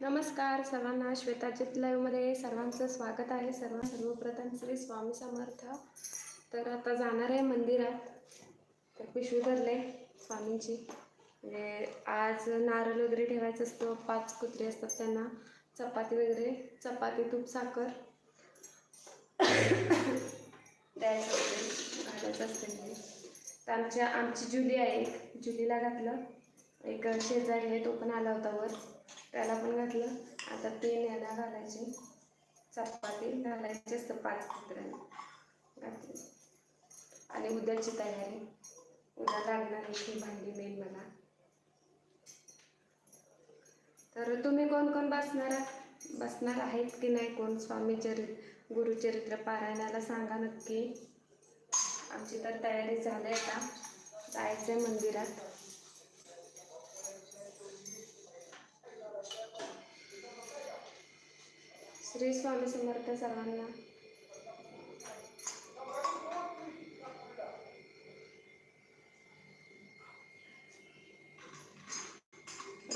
नमस्कार सर्वांना श्वेताचित लाईव्हमध्ये सर्वांचं स्वागत आहे. सर्व सर्वप्रथम श्री स्वामी समर्थ. तर आता जाणार आहे मंदिरात. तर पिशवी भरले स्वामींची. म्हणजे आज नारळ वगैरे ठेवायचं असतो पाच कुत्रे असतात त्यांना. चपाती वगैरे चपाती तूप साखर. द्यायचं असते घालायचं असते तर आमच्या आमची जुली आहे एक. जुलीला घातलं. एक शेजारी आहे तो पण आला होता वर. त्याला पण घातलं. आता तीन याला घालायची. चपाती घालायची असतं पाच कुत्र्याला. घातली. आणि उद्याची तयारी. उद्या लागणार आहे ती भांडी मेन मला. तर तुम्ही कोण कोण बसणार आहात- बसणार आहेत की नाही कोण? स्वामी चरित गुरुचरित्र पारायणाला सांगा नक्की. आमची तर तयारी झाली आहे आता. जायचं आहे मंदिरात. श्री स्वामी समर्थ सर्वांना.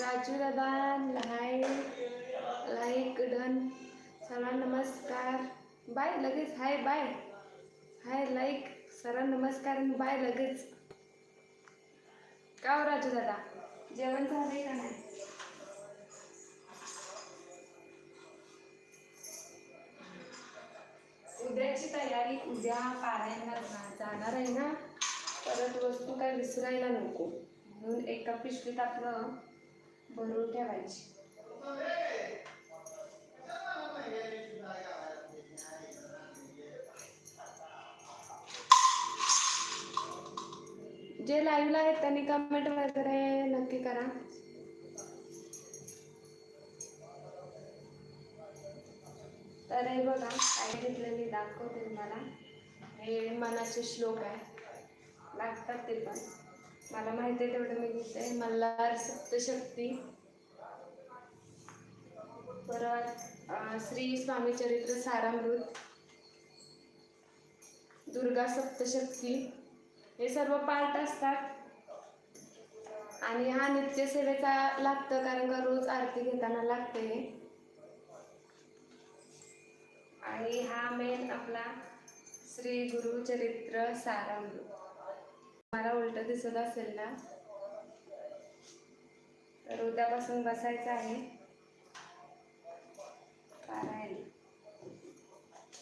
राजू दादा लाईक लाईक डन सर्वांना नमस्कार. बाय लगेच. Hi bye. हाय लाईक सर्वांना नमस्कार आणि बाय लगेच. का हो राजू दादा? जेवण झाले का नाही? उद्याची तयारी उद्या पारायणला जाणार आहे ना परत वस्तू काय विसरायला नको. म्हणून एका पिशवीत आपलं भरून ठेवायची. जे लाईव्हला आहेत त्यांनी कमेंट वगैरे नक्की करा. हे बघा काय घेतलं मी दाखवते तुम्हाला. हे मनाचे श्लोक आहे. लागतात ते पण. मला माहिती आहे तेवढं मी घेते. मल्हार सप्तशक्ती. परत श्री स्वामी चरित्र सारामृत. दुर्गा सप्तशक्ती. हे सर्व पार्ट असतात. आणि हा नित्यसेवेचा लागतं कारण का रोज आरती घेताना लागते आणि हा मेन आपला श्री गुरुचरित्र सारामृत मला उलट दिसत असेल ना? तर उद्यापासून बसायचं आहे. पारायण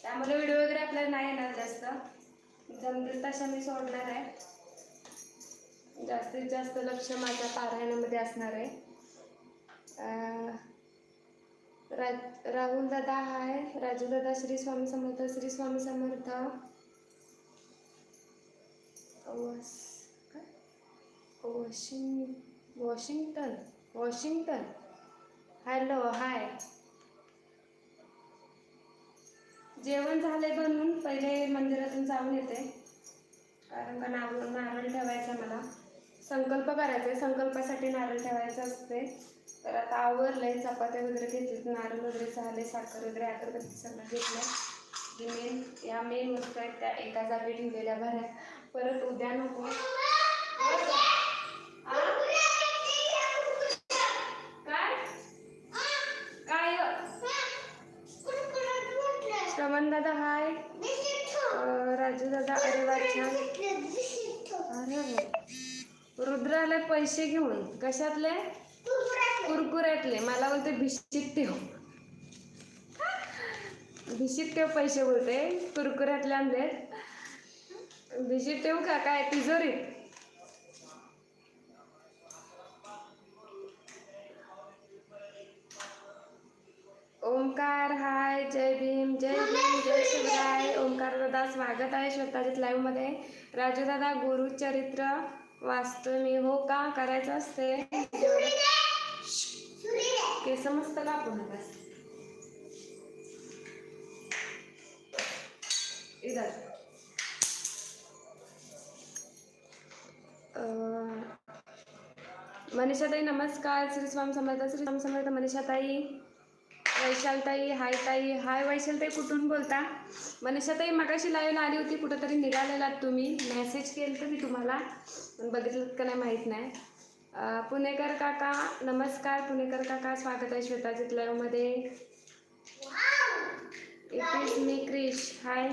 त्यामुळे व्हिडिओ वगैरे आपल्याला नाही येणार जास्त. जमतील तशा मी सोडणार आहे. जास्तीत जास्त लक्ष माझ्या पारायणामध्ये असणार आहे. राज राहुल दादा हाय. राजू दादा श्री स्वामी समर्थ श्री स्वामी समर्थ. वॉस काय? Washing Washington Washington. Hello hi. जेवण झाले बनवून. पहिले मंदिरातून जाऊन येते. कारण का नारळ नारळ ठेवायचा मला. संकल्प करायचा आहे. संकल्पासाठी नारळ ठेवायचं असते. तर आता आवरलंय चपात्या वगैरे घेतलेत नारळ वगैरे झाले साखर वगैरे अगरबत्ती सगळं घेतलं. मेन या मेन वस्तू आहेत त्या एका जागी ठेवलेल्या भऱ्या परत उद्या नको. काय? काय श्रवण दादा हाय. राजू दादा अरे वा छान. अरे रुद्राला पैसे घेऊन कशातले? कुरकुऱ्यातले मला बोलते भिशीत ठेव. भिशीत ठेव पैसे बोलते. कुरकुऱ्यातले आणलेत भिशीत ठेवू का? काय? तिजोरीत ओमकार हाय जय भीम जय भीम जय शिवराय. ओमकार दादा स्वागत आहे स्वतःच्याच लाईव्हमध्ये. राजू दादा गुरुचरित्र वाचतो मी. हो का? करायचं असते. केस मस्त कापू नका इधर मनीषाताई नमस्कार श्री स्वामी समर्थ श्री स्वामी समर्थ मनीषाताई वैशालताई हाय ताई हाय वैशालताई कुठून बोलता? मनीषाताई मगाशी लाईव्हला आली होती. कुठंतरी निघालेलात तुम्ही. मेसेज केलं तर मी तुम्हाला. पण बघितलं का नाही माहीत नाही. पुणेकर काका नमस्कार. पुणेकर काका स्वागत आहे श्वेताजित लाईव्हमध्ये. इट मी क्रिश हाय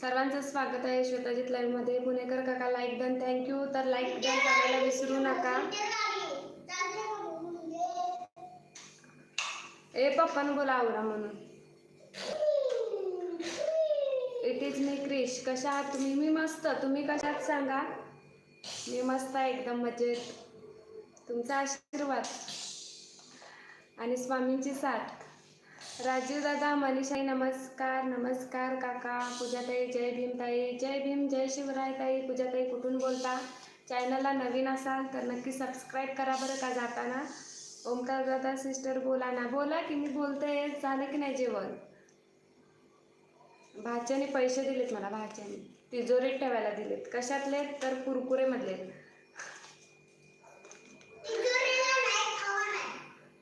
सर्वांचं स्वागत आहे श्वेताजित लाईव्हमध्ये. पुणेकर काका लाईक डन थँक्यू तर लाईक डन करायला विसरू नका. ए पप्पान बोला आवरा म्हणून. इट इज मी क्रिश कशा आहात तुम्ही? मी मस्त. तुम्ही कशात सांगा? मी मस्त आहे एकदम मजेत. तुमचा आशीर्वाद. आणि स्वामींची साथ. राजीव दादा मनीषाई नमस्कार नमस्कार काका. पूजाताई जय भीमताई जय भीम जय शिवरायताई पूजाताई कुठून बोलता? चॅनलला नवीन असाल तर नक्की सबस्क्राईब करा बरं का जाताना. ओमकार दादा सिस्टर बोला ना. बोला की मी बोलते. झालं की नाही जेवण? भाच्याने पैसे दिलेत मला भाच्याने. तिजोरीत ठेवायला दिलेत. कशातले? तर कुरकुरेमधले.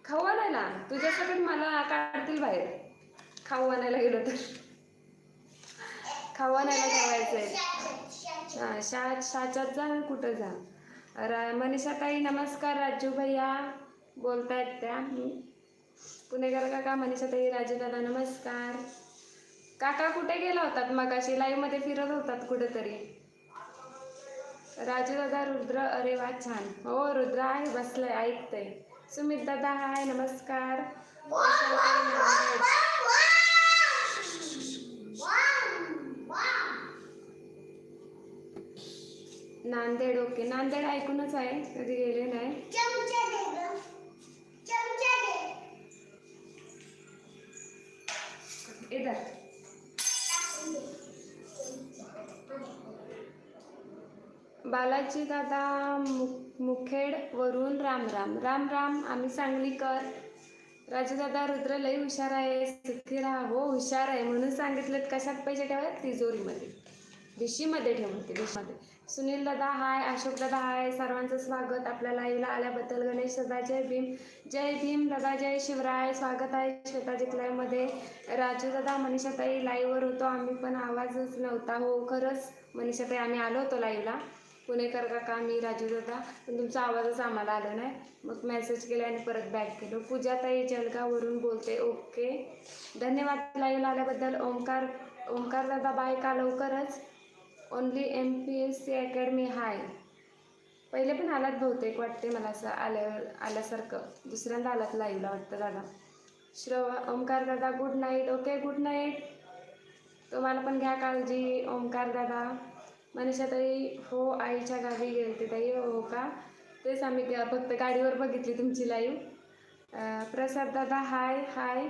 खाऊ आणायला. तुझ्यासकट मला काढतील बाहेर. खाऊ आणायला गेलो तर. खाऊ आणायला ठेवायचंय. हा शा शाच्यात जा कुठं जा. र मनीषा ताई नमस्कार राजू भैया. बोलतायत त्या. पुणेकर काका मनीषा ताई राजू दादा नमस्कार. काका कुठे गेला होतात मगाशी? लाईव्हमध्ये फिरत होतात कुठेतरी. राजू दादा रुद्र अरे वा छान. हो रुद्र आहे बसलाय ऐकतंय. सुमित दादा हाय नमस्कार. नांदेड. नांदेड ओके. नांदेड ऐकूनच आहे. कधी गेले नाही. इधर. बालाजी दादा मु मुखेडवरून राम राम. राम राम आम्ही सांगलीकर. राजू दादा रुद्र लई हुशार आहे. सुखी राहा हो हुशार आहे. म्हणून सांगितलं कशात पैसे ठेवा तिजोरीमध्ये. भिशीमध्ये ठेवते भिशीमध्ये. सुनील दादा हाय. अशोक दादा हाय. सर्वांचं स्वागत. आपल्या लाईव्हला आल्याबद्दल गणेश दादा जय भीम. जय भीम दादा जय शिवराय. स्वागत आहे श्वेताजित लाईव्हमध्ये राजू दादा मनीषाताई लाईव्हवर होतो. आम्ही पण आवाजच नव्हता. हो खरंच. मनीषाताई आम्ही आलो होतो लाईव्हला पुणेकर काका मी राजू दादा. पण तुमचा आवाजच आम्हाला आला नाही. मग मेसेज केला आणि परत बॅक केलो. पूजाताई जळगाववरून बोलते. ओके. धन्यवाद. लाईव्हला आल्याबद्दल ओंकार ओमकार दादा बाय का लवकरच? Only M P S C academy hi पहिले पण आलात बहुतेक वाटते मला असं आल्या आल्यासारखं. दुसऱ्यांदा आलात लाईव्हला वाटतं दादा. श्रव ओंकार दादा good night okay good night तुम्हाला पण घ्या काळजी ओमकार दादा. मनीषा ताई हो आईच्या गावी गेलते ताई हो, हो का? तेच आम्ही ग- फक्त गाडीवर बघितली तुमची लाईव्ह प्रसाद दादा हाय हाय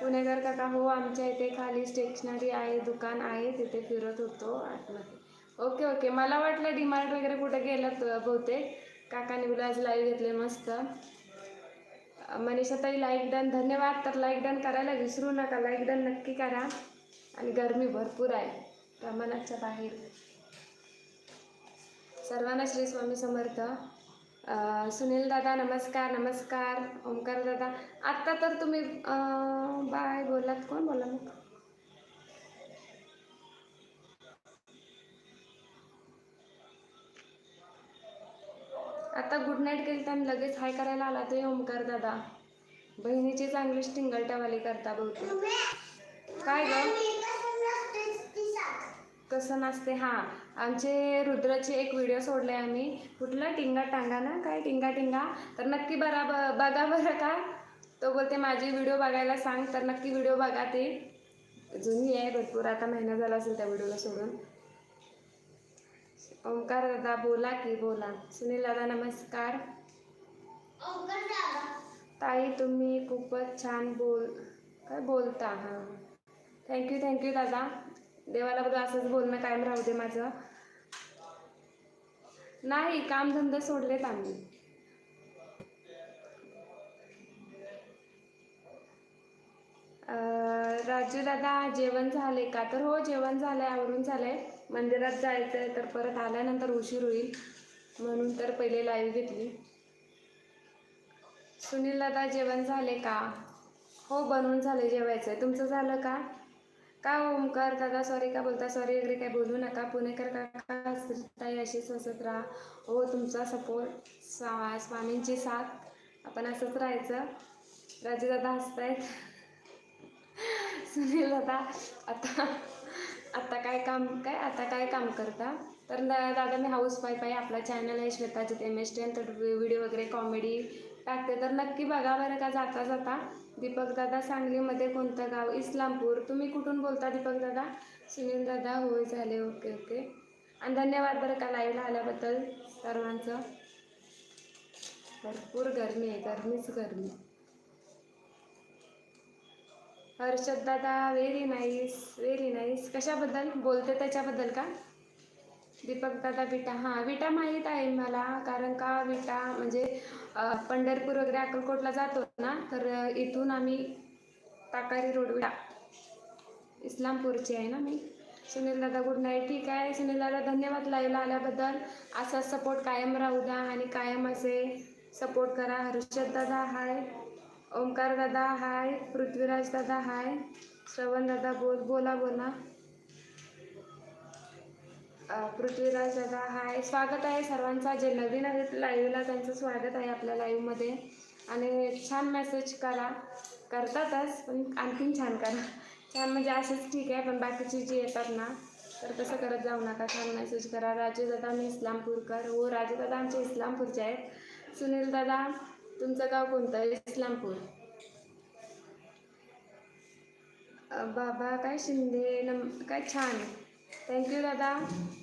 पुणेकर काका हो आमच्या इथे खाली स्टेशनरी आहे दुकान आहे तिथे फिरत होतो आतमध्ये. ओके ओके मला वाटलं डिमार्ट वगैरे कुठे गेलं बहुतेक. काकाने बोला आज लाईव्ह घेतले मस्त. मनीषा ताई लाईक डन धन्यवाद. तर लाईक डन करायला विसरू नका. लाईक डन नक्की करा. आणि गरमी भरपूर आहे. प्रमाणाच्या बाहेर. सर्वांना श्री स्वामी समर्थ. सुनील दादा नमस्कार नमस्कार. ओमकार दादा. आत्ता तर तुम्ही बाय बोलात कोण बोला मग? आता गुड नाईट केली तर लगेच हाय करायला आला तो ओमकार दादा. बहिणीची चांगली टिंगलटावाली करता बहुतेक. काय ग? कसं नसते हां. आमचे रुद्राचे एक व्हिडिओ सोडले आम्ही. कुठला? टिंगा टांगा ना? काय? टिंगा टिंगा. तर नक्की बरा बघा बरं का. तो बोलते माझी व्हिडिओ बघायला सांग. तर नक्की व्हिडिओ बघा ते. जुनी आहे भरपूर. आता महिना झाला असेल त्या व्हिडिओला सोडून. ओंकार दादा बोला की बोला. सुनील दादा नमस्कार. ताई तुम्ही खूपच छान बोल काय बोलता हां. थँक्यू थँक्यू दादा. देवाला बघा असंच बोलणं कायम राहू दे माझं. नाही कामधंदे सोडलेत आम्ही. राजू दादा जेवण झाले का? तर हो जेवण झालंय आवरून झालंय. मंदिरात जायचंय तर परत आल्यानंतर उशीर होईल. म्हणून तर पहिले लाईव्ह घेतली. सुनील दादा जेवण झाले का? हो बनवून झाले जेवायचंय. तुमचं झालं का? का ओमकार दादा सॉरी का बोलता सॉरी वगैरे काय बोलू नका. पुणेकर काका ताई अशीच हसत राहा. हो तुमचा सपोर्ट स्वा स्वामींची साथ. आपण असंच राहायचं. राजे दादा हसतायत. सुनील दादा आता आता काय काम काय? आता काय काम करता? तर दादा मी हाऊस वाईफ आहे. आपला चॅनल आहे. श्वेताजित एम एस टेन तर व्हिडिओ वगैरे कॉमेडी टाकते. तर नक्की बघा बरं का जाता जाता. दीपक दादा सांगलीमध्ये कोणतं गाव? इस्लामपूर. तुम्ही कुठून बोलता दीपक दादा? सुनील दादा होय झाले. Okay okay. आणि धन्यवाद बरं का लाईव्हला आल्याबद्दल सर्वांचं. भरपूर गरमी आहे गरमीच गरमी. हर्षद दादा व्हेरी नाईस व्हेरी नाईस कशाबद्दल? बोलते त्याच्याबद्दल का? दीपक दादा विटा हां विटा माहीत आहे मला कारण का विटा म्हणजे पंढरपूर वगैरे अक्कलकोटला जातो ना तर इथून आम्ही ताकारी रोड विटा इस्लामपूरची आहे ना मी. सुनील दादा गुड नाईट ठीक आहे सुनील दादा धन्यवाद लाईव्हला आल्याबद्दल. असा सपोर्ट कायम राहू द्या आणि कायम असे सपोर्ट करा. हर्षद दादा हाय ओमकार दादा हाय पृथ्वीराज दादा हाय श्रवण दादा बोल बोला बोला. पृथ्वीराज दादा हाय. स्वागत आहे सर्वांचा. जे नवीन आहेत लाईव्हला त्यांचं स्वागत आहे आपल्या लाईव्हमध्ये आणि छान मेसेज करा. करतातच पण आणखीन छान करा. छान म्हणजे असेच ठीक आहे पण बाकीचे जे येतात ना तर तसं करत जाऊ नका. छान मेसेज करा. राजू दादा मी इस्लामपूरकर. हो राजू दादा आमचे इस्लामपूरचे आहेत. सुनील दादा तुमचं गाव कोणतं? इस्लामपूर. बाबा काय शिंदे नम काय छान. थँक्यू दादा.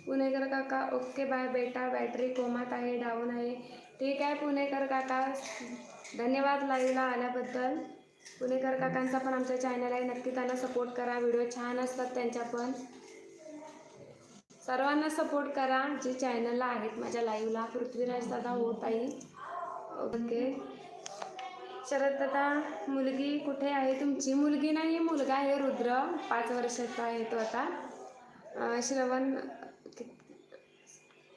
पुणेकर काका ओके बाय बेटा. बॅटरी कोमात आहे डाऊन आहे. ठीक आहे पुणेकर काका. धन्यवाद लाईव्हला आल्याबद्दल. पुणेकर काकांचा पण आमच्या चॅनल आहे. नक्की त्यांना सपोर्ट करा. व्हिडिओ छान असतात त्यांच्या पण. सर्वांना सपोर्ट करा. जे चॅनलला आहेत माझ्या लाईव्हला पृथ्वीराज दादा होत आहे ओके शरद दादा मुलगी कुठे आहे? तुमची मुलगी नाही मुलगा आहे रुद्र. पाच वर्षाचा आहे तो आता. श्रवण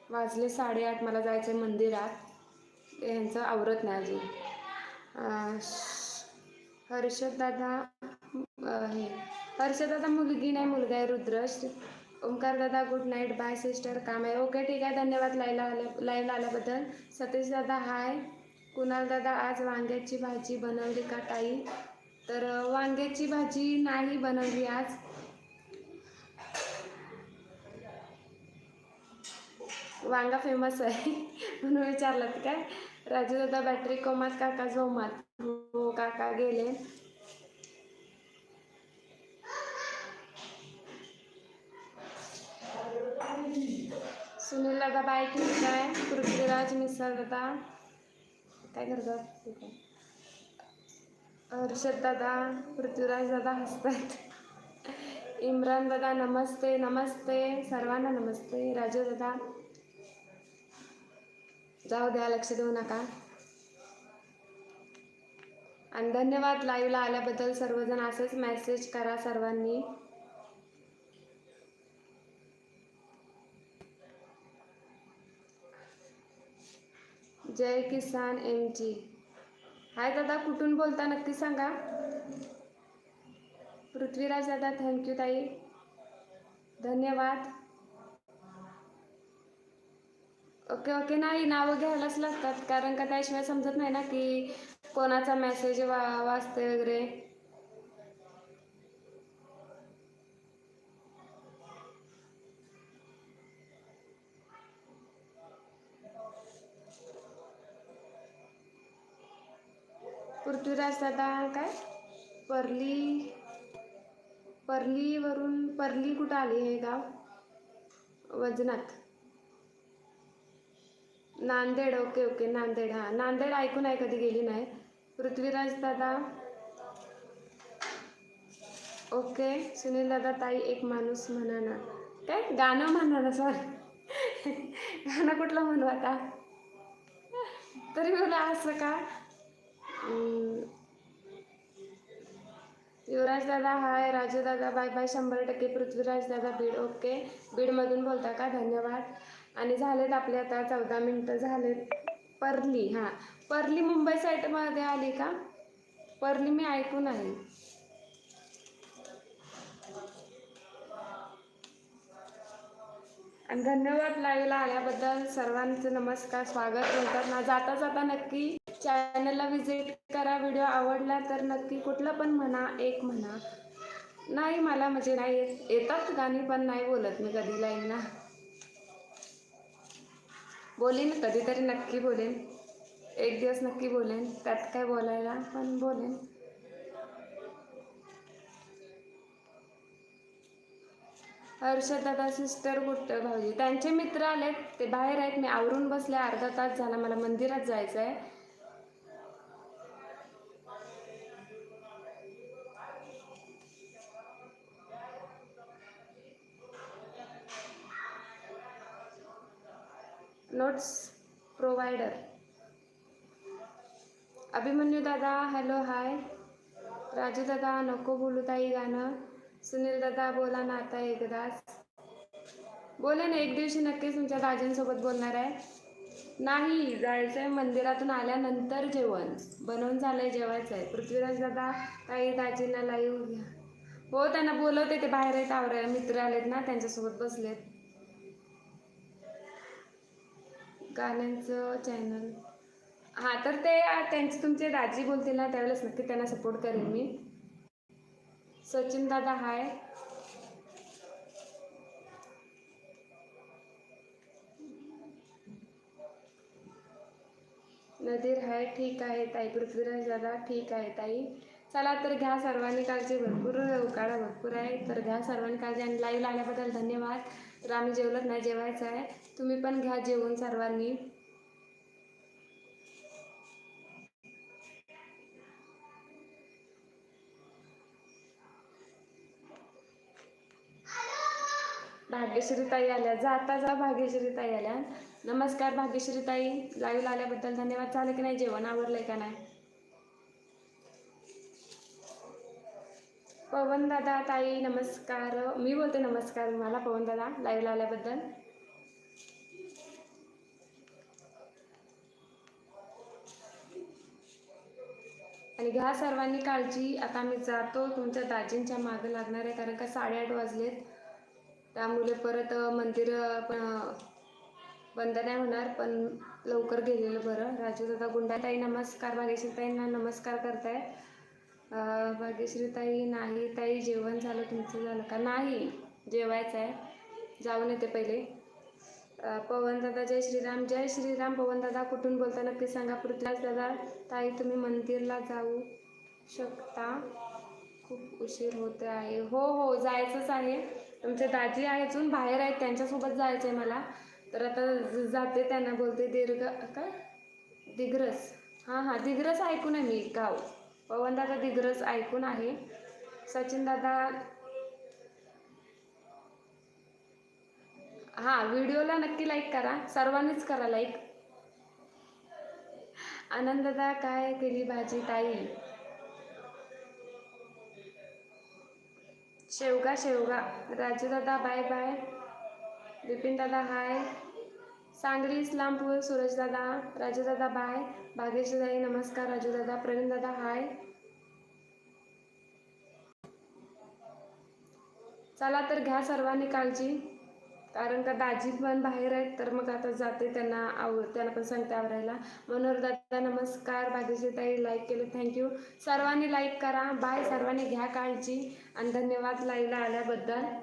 वाजले साडेआठ मला जायचं आहे मंदिरात. यांचं आवरत नाही अजून. हर्षदादा श- हे हर्षदादा मुलगी नाही मुलगा आहे रुद्रश. ओंकारदादा दादा गुड नाईट बाय सिस्टर काम आहे. ओके ठीक आहे धन्यवाद लाईला आल्या लाईला आल्याबद्दल. सतीश दादा हाय कुणाल दादा आज वांग्याची भाजी बनवली का ताई? तर वांग्याची भाजी नाही बनवली आज. वांगा फेमस आहे. म्हणून विचारलं काय? राजू दादा बॅटरी कोमात काका झोमात हो काका गेले. सुनील दादा बाय ठीक आहे. पृथ्वीराज मिसळ दादा काय करतात ठीक आहे. हर्षद दादा पृथ्वीराज दादा हसतात इम्रान दादा नमस्ते नमस्ते. सर्वांना नमस्ते. राजू दादा जाऊ द्या लक्ष देऊ नका. आणि धन्यवाद लाईव्हला आल्याबद्दल सर्वजण असंच मेसेज करा सर्वांनी. जय किसान एम जी हाय दादा कुठून बोलता नक्की सांगा. पृथ्वीराज दादा थँक्यू ताई. धन्यवाद. ओके ओके नाही नावं घ्यायलाच लागतात. कारण का त्याशिवाय समजत नाही ना की कोणाचा मेसेज वा वाचते वगैरे. पृथ्वीराज दादा काय? परली परलीवरून परली कुठं आली हे गाव? वजनात. नांदेड ओके ओके नांदेड हां. नांदेड ऐकून आहे कधी गेली नाही. पृथ्वीराज दादा. ओके सुनील दादा ताई एक माणूस म्हणा ना. काय? गाणं म्हणा ना सर गाणं कुठलं म्हणू आता? तरी मला असं का? युवराज दादा हाय. राजू दादा बाय बाय. शंभर टक्के पृथ्वीराज दादा बीड. ओके. बीडमधून बोलता का? धन्यवाद. आणि झालेत आपले आता चौदा मिनटं झालेत. परली हां. परली मुंबई साईटमध्ये आली का? परली मी ऐकून आहे. आणि धन्यवाद लाईव्हला आल्याबद्दल सर्वांचं नमस्कार स्वागत करतात ना. जाता जाता नक्की चॅनलला विजिट करा व्हिडिओ आवडला तर नक्की कुठलं पण म्हणा एक म्हणा. नाही मला म्हणजे नाही येतात गाणी पण नाही बोलत मी कधी लाईनला. बोलेन कधीतरी नक्की बोलेन. एक दिवस नक्की बोलेन. त्यात काय बोलायला पण बोलेन. हर्षदादा सिस्टर कुठं भाऊजी. त्यांचे मित्र आलेत. ते बाहेर आहेत. मी आवरून बसले. अर्धा तास झाला मला मंदिरात जायचं आहे रायडर अभिमन्यू दादा हॅलो हाय राजू दादा नको बोलू ताई गाणं. सुनील दादा बोला ना आता एकदाच. बोले ना एक दिवशी नक्कीच तुमच्या दाजींसोबत बोलणार आहे. नाही जायचं आहे मंदिरातून आल्यानंतर जेवण. बनवून झालंय जेवायचं आहे पृथ्वीराज दादा ताई दाजींना लाईव्ह घ्या. हो त्यांना बोलवते ते बाहेर आहेत आवरे मित्र आलेत ना त्यांच्यासोबत बसलेत. गाण्यांचं चॅनल हां तर ते त्यांचे तुमचे दाजी बोलतील ना त्यावेळेस नक्की त्यांना सपोर्ट करेन मी. सचिन दादा हाय नदीर हाय ठीक आहे ताई. पृथ्वीराज दादा ठीक आहे ताई. चला तर घ्या सर्वांनी काळजी. भरपूर उकाळा भरपूर आहे. तर घ्या सर्वांनी काळजी. आणि लाईव्ह आल्याबद्दल धन्यवाद. तर आम्ही जेवलत नाही जेवायचं आहे. तुम्ही पण घ्या जेवण सर्वांनी. भाग्यश्री ताई आल्या जाता जा भाग्यश्री ताई आल्या. नमस्कार भाग्यश्री ताई लाईव्ह आल्याबद्दल धन्यवाद. झालं की नाही? जेवण आवडलंय का नाही? पवन दादा ताई नमस्कार. मी बोलते नमस्कार मला पवन दादा लाईव्ह आल्याबद्दल. आणि घ्या सर्वांनी काळजी. आता मी जातो तुमच्या दाजींच्या मागं लागणार आहे कारण का साडेआठ वाजलेत. त्यामुळे परत मंदिर पण बंद नाही होणार पण लवकर गेलेलं बरं. राजू दादा गुंडाताई नमस्कार. भाग्यश्रीताईंना नमस्कार करतायत भाग्यश्री भाग्यश्रीताई नाही. ताई जेवण झालं तुमचं झालं का? नाही. जेवायचं आहे. जाऊन येते पहिले. पवनदादा जय श्रीराम. जय श्रीराम. पवनदादा कुठून बोलता नक्की सांगा. पृथ्वीराज दादा ताई तुम्ही मंदिरला जाऊ शकता. खूप उशीर होते आहे. हो हो जायचंच आहे. तुमचे दाजी आहे अजून बाहेर आहेत. त्यांच्यासोबत जायचं आहे मला. तर आता जाते त्यांना बोलते. दीर्घ का दिग्रस. हां हां. दिग्रस ऐकून आहे मी. गाव. पवनदादा दिग्रज दिग्रस ऐकून आहे. सचिन दादा हां व्हिडिओला नक्की लाईक करा. सर्वांनीच करा लाईक आनंददा काय केली भाजी ताई? शेवगा शेवगा. राजूदादा बाय बाय बिपिन दादा हाय सांगली इस्लामपूर सूरजदादा राजूदादा बाय भागेशदाई नमस्कार राजूदादा प्रवीणदादा हाय. चला तर घ्या सर्वांनी काळजी कारण का दाजी पण बाहेर आहेत तर मग आता जाते त्यांना आव त्यांना पण सांगते आवरायला. मनोहर दादा नमस्कार भाग्यश्री ताई लाईक केलं थँक्यू सर्वांनी लाईक करा बाय सर्वांनी घ्या काळजी आणि धन्यवाद लाईला आल्याबद्दल.